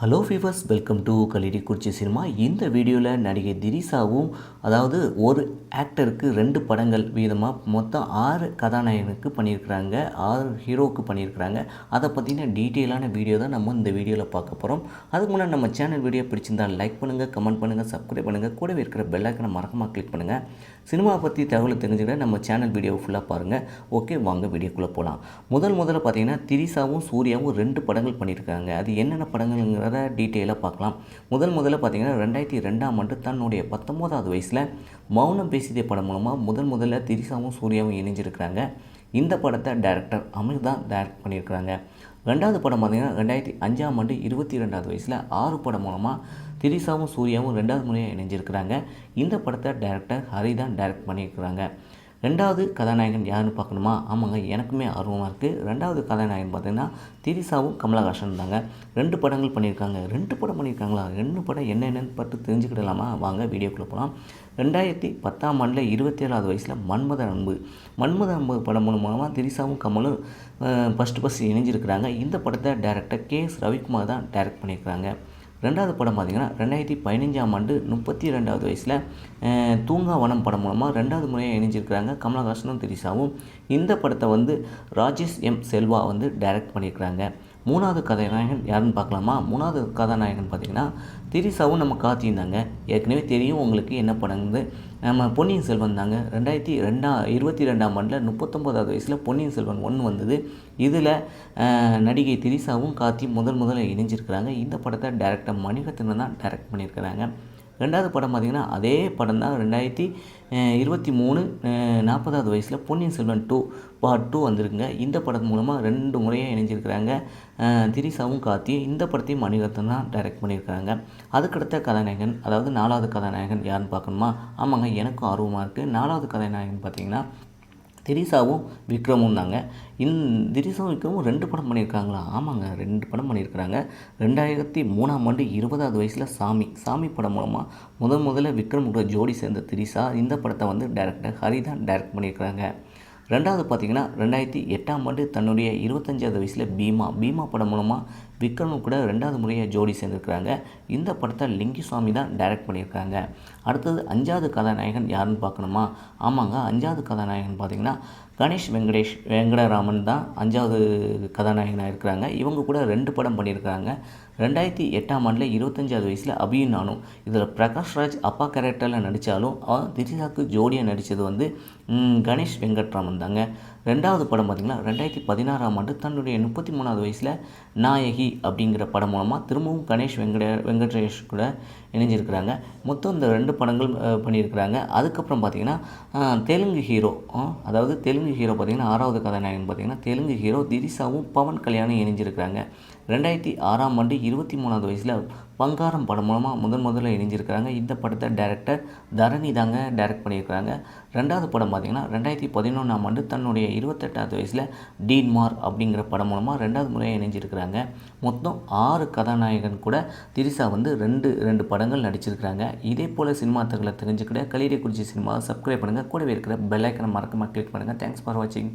Hello viewers welcome to கலிடி குறிச்சி cinema இந்த வீடியோவில் நடிகை திரிசாவும் அதாவது ஒரு ஆக்டருக்கு ரெண்டு படங்கள் வீதமாக மொத்தம் ஆறு கதாநாயகனுக்கு பண்ணியிருக்கிறாங்க ஆறு ஹீரோவுக்கு பண்ணியிருக்கிறாங்க. அதை பற்றின டீட்டெயிலான வீடியோ தான் நம்ம இந்த வீடியோவில் பார்க்க போகிறோம் அதுக்கு முன்னாடி நம்ம சேனல் வீடியோ பிடிச்சிருந்தால் லைக் பண்ணுங்கள் கமெண்ட் பண்ணுங்கள் சப்ஸ்கிரைப் பண்ணுங்கள் கூடவே இருக்கிற பெல்லைக்கனை மறக்காமல் கிளிக் பண்ணுங்கள் சினிமாவை பற்றி தகவல் தெரிஞ்சுக்கிற நம்ம சேனல் வீடியோவை ஃபுல்லாக பாருங்கள் ஓகே வாங்க வீடியோக்குள்ளே போகலாம் முதல் முதல்ல பார்த்தீங்கன்னா திரிசாவும் சூர்யாவும் ரெண்டு படங்கள் பண்ணியிருக்காங்க. அது என்னென்ன படங்கள்ங்கிறத டீட்டெயிலாக பார்க்கலாம். முதல் முதல்ல பார்த்தீங்கன்னா ரெண்டாயிரத்தி ரெண்டாம் ஆண்டு தன்னுடைய பத்தொம்போதாவது வயசில் மௌனம் பேசிய படம் மூலமாக முதல் முதல்ல திரிசாவும் சூர்யாவும் இணைஞ்சிருக்கிறாங்க. இந்த படத்தை டேரக்டர் அமிர் தான் டைரக்ட் பண்ணியிருக்கிறாங்க. ரெண்டாவது படம் பார்த்தீங்கன்னா ரெண்டாயிரத்தி அஞ்சாம் ஆண்டு இருபத்தி ரெண்டாவது வயசில் ஆறு படம் மூலமாக திரிசாவும் சூர்யாவும் ரெண்டாவது முறையாக இணைஞ்சிருக்கிறாங்க. இந்த படத்தை டேரக்டர் ஹரி தான் டைரக்ட் பண்ணியிருக்கிறாங்க. ரெண்டாவது கதாநாயகன் யாருன்னு பார்க்கணுமா? ஆமாங்க எனக்குமே ஆர்வமாக இருக்குது ரெண்டாவது கதாநாயகன் பார்த்தீங்கன்னா திரிசாவும் கமலஹாசன் தாங்க. ரெண்டு படங்கள் பண்ணியிருக்காங்க. ரெண்டு படம் பண்ணியிருக்காங்களா? ரெண்டு படம் என்னென்னு பார்த்து தெரிஞ்சுக்கிடலாமா? வாங்க வீடியோக்குள்ளே போகலாம் ரெண்டாயிரத்தி பத்தாம் ஆண்டில் இருபத்தி ஏழாவது வயசில் மன்மத அன்பு மன்மத அன்பு படம் மூலமாக திரிசாவும் கமலும் ஃபஸ்ட்டு ஃபஸ்ட்டு இணைஞ்சிருக்கிறாங்க. இந்த படத்தை டேரக்டர் கே எஸ் ரவிக்குமார் தான் டைரக்ட் பண்ணியிருக்கிறாங்க. ரெண்டாவது படம் பார்த்திங்கன்னா ரெண்டாயிரத்தி பதினஞ்சாம் ஆண்டு முப்பத்தி ரெண்டாவது வயசில் தூங்காவனம் படம் மூலமாக ரெண்டாவது முறையாக இணைஞ்சிருக்கிறாங்க கமலஹாசனும் திரிசாவும் இந்த படத்தை வந்து ராஜேஷ் எம் செல்வா வந்து டைரக்ட் பண்ணியிருக்கிறாங்க. மூணாவது கதாநாயகன் யாருன்னு பார்க்கலாமா? மூணாவது கதாநாயகன் பார்த்திங்கன்னா திரிசாவும் நம்ம காத்தியிருந்தாங்க ஏற்கனவே தெரியும் உங்களுக்கு என்ன படங்குது நம்ம பொன்னியின் செல்வன் தாங்க. ரெண்டாயிரத்தி ரெண்டா இருபத்தி ரெண்டாம் ஆண்டில் முப்பத்தொம்போதாவது வயசில் பொன்னியின் செல்வன் ஒன்று வந்தது. இதில் நடிகை திரிசாவும் காத்தி முதல் முதல்ல இணைஞ்சிருக்கிறாங்க. இந்த படத்தை டேரக்டர் மணிரத்னம் தான் டைரக்ட் பண்ணியிருக்கிறாங்க. ரெண்டாவது படம் பார்த்திங்கன்னா அதே படம் தான். ரெண்டாயிரத்தி இருபத்தி மூணு நாற்பதாவது வயசில் Ponniyin Selvan two part two வந்திருக்குங்க. இந்த படம் மூலமாக ரெண்டு முறையாக இணைஞ்சிருக்கிறாங்க. திரிசாவும் காத்தி இந்த படத்தையும் மணிரத்னம் தான் டைரக்ட் பண்ணியிருக்கிறாங்க. அதுக்கடுத்த கதாநாயகன் அதாவது நாலாவது கதாநாயகன் யாருன்னு பார்க்கணுமா? ஆமாங்க எனக்கும் ஆர்வமாக இருக்குது நாலாவது கதாநாயகன் பார்த்திங்கன்னா திரிசாவும் விக்ரமும் தாங்க. இந் திரிசாவும் விக்ரமும் ரெண்டு படம் பண்ணியிருக்காங்களா? ஆமாங்க ரெண்டு படம் பண்ணியிருக்கிறாங்க. ரெண்டாயிரத்தி மூணாம் ஆண்டு இருபதாவது வயசில் சாமி. சாமி படம் மூலமாக முதல் முதல்ல விக்ரம் கூட ஜோடி சேர்ந்த திரிசா இந்த படத்தை வந்து டேரக்டர் ஹரி தான் டைரக்ட் பண்ணியிருக்கிறாங்க. ரெண்டாவது பார்த்திங்கன்னா ரெண்டாயிரத்தி எட்டாம் ஆண்டு தன்னுடைய இருபத்தஞ்சாவது வயசில் பீமா. பீமா படம் மூலமாக விக்ரம் கூட ரெண்டாவது முறையாக ஜோடி சேர்ந்துருக்கிறாங்க. இந்த படத்தை லிங்கி சுவாமி தான் டைரக்ட் பண்ணியிருக்காங்க. அடுத்தது அஞ்சாவது கதாநாயகன் யாருன்னு பார்க்கணுமா? ஆமாங்க அஞ்சாவது கதாநாயகன் பார்த்திங்கன்னா கணேஷ் வெங்கடேஷ் வெங்கடராமன் தான் அஞ்சாவது கதாநாயகனாக இருக்கிறாங்க. இவங்க கூட ரெண்டு படம் பண்ணியிருக்காங்க ரெண்டாயிரத்தி எட்டாம் ஆண்டில் இருபத்தஞ்சாவது வயசில் அபியும் நானும் இதில் பிரகாஷ்ராஜ் அப்பா கேரக்டரில் நடித்தாலும் திரிசாக்கு ஜோடியாக நடித்தது வந்து கணேஷ் வெங்கட்ராமன் தாங்க. ரெண்டாவது படம் பார்த்திங்கன்னா ரெண்டாயிரத்தி பதினாறாம் ஆண்டு தன்னுடைய முப்பத்தி மூணாவது வயசில் நாயகி அப்படிங்கிற படம் மூலமாக திரும்பவும் கணேஷ் வெங்கட வெங்கடேஷ் கூட இணைஞ்சிருக்கிறாங்க. மொத்தம் இந்த ரெண்டு படங்கள் பண்ணியிருக்கிறாங்க. அதுக்கப்புறம் பார்த்திங்கன்னா தெலுங்கு ஹீரோ அதாவது தெலுங்கு ஹீரோ பார்த்திங்கன்னா ஆறாவது கதாநாயகன் பார்த்திங்கன்னா தெலுங்கு ஹீரோ திரிசாவும் பவன் கல்யாணம் இணைஞ்சிருக்கிறாங்க. ரெண்டாயிரத்தி ஆறாம் ஆண்டு இருபத்தி மூணாவது வயசில் பங்காரம் படம் மூலமாக முதன் முதல்ல இணைஞ்சிருக்கிறாங்க. இந்த படத்தை டைரக்டர் தரணி தாங்க டைரக்ட் பண்ணியிருக்கிறாங்க. ரெண்டாவது படம் பார்த்திங்கன்னா ரெண்டாயிரத்தி பதினொன்றாம் ஆண்டு தன்னுடைய இருபத்தெட்டாவது வயசில் டீன்மார் அப்படிங்கிற படம் மூலமாக ரெண்டாவது முறையாக இணைஞ்சிருக்கிறாங்க. மொத்தம் ஆறு கதாநாயகன் கூட திரிசா வந்து ரெண்டு ரெண்டு படங்கள் நடிச்சிருக்கிறாங்க. இதே போல் சினிமா தகவலை தெரிஞ்சுக்கிட்ட கலிடை குறிச்சி சினிமாவை சப்ஸ்கிரைப் பண்ணுங்கள் கூடவே இருக்கிற பெல் ஐக்கனை மறக்காமல் கிளிக் பண்ணுங்கள் தேங்க்ஸ் ஃபார் வாட்சிங்